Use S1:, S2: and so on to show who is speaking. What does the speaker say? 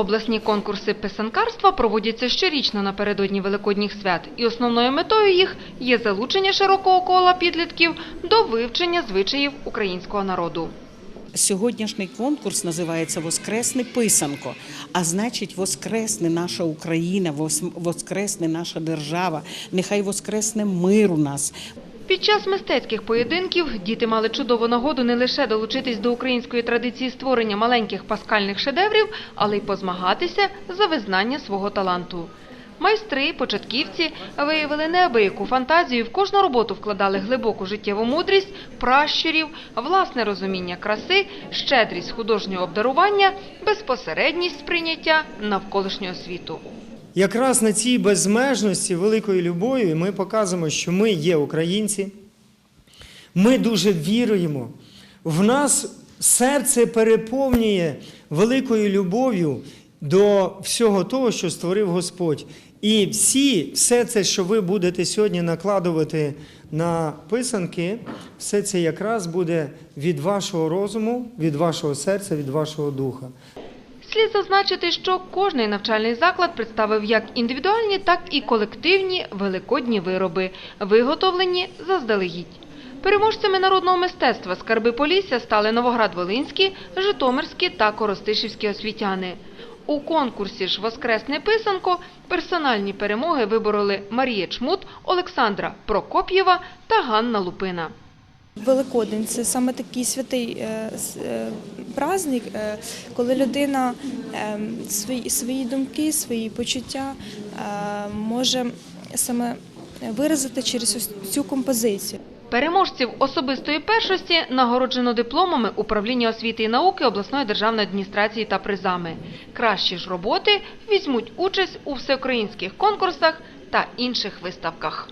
S1: Обласні конкурси писанкарства проводяться щорічно напередодні великодніх свят, і основною метою їх є залучення широкого кола підлітків до вивчення звичаїв українського народу.
S2: Сьогоднішній конкурс називається Воскресне писанко. А значить, воскресне наша Україна, вос- воскресне наша держава. Нехай воскресне мир у нас.
S1: Під час мистецьких поєдинків діти мали чудову нагоду не лише долучитись до української традиції створення маленьких паскальних шедеврів, але й позмагатися за визнання свого таланту. Майстри, початківці виявили неабияку фантазію, в кожну роботу вкладали глибоку життєву мудрість, пращурів, власне розуміння краси, щедрість художнього обдарування, безпосередність сприйняття навколишнього світу.
S3: Якраз на цій безмежності великої любові ми показуємо, що ми є українці. Ми дуже віруємо. В нас серце переповнює великою любов'ю до всього того, що створив Господь. І всі, все це, що ви будете сьогодні накладувати на писанки, все це якраз буде від вашого розуму, від вашого серця, від вашого духа.
S1: Слід зазначити, що кожний навчальний заклад представив як індивідуальні, так і колективні великодні вироби, виготовлені заздалегідь. Переможцями народного мистецтва скарби Полісся стали Новоград-Волинські, Житомирські та Коростишівські освітяни. У конкурсі ж «Воскресне писанко» персональні перемоги вибороли Марія Чмут, Олександра Прокоп'єва та Ганна Лупина.
S4: Великодень це саме такий святий е, е, праздник, е, коли людина е, свої, свої думки, свої почуття е, може саме виразити через цю композицію.
S1: Переможців особистої першості нагороджено дипломами управління освіти і науки обласної державної адміністрації та призами. Кращі ж роботи візьмуть участь у всеукраїнських конкурсах та інших виставках.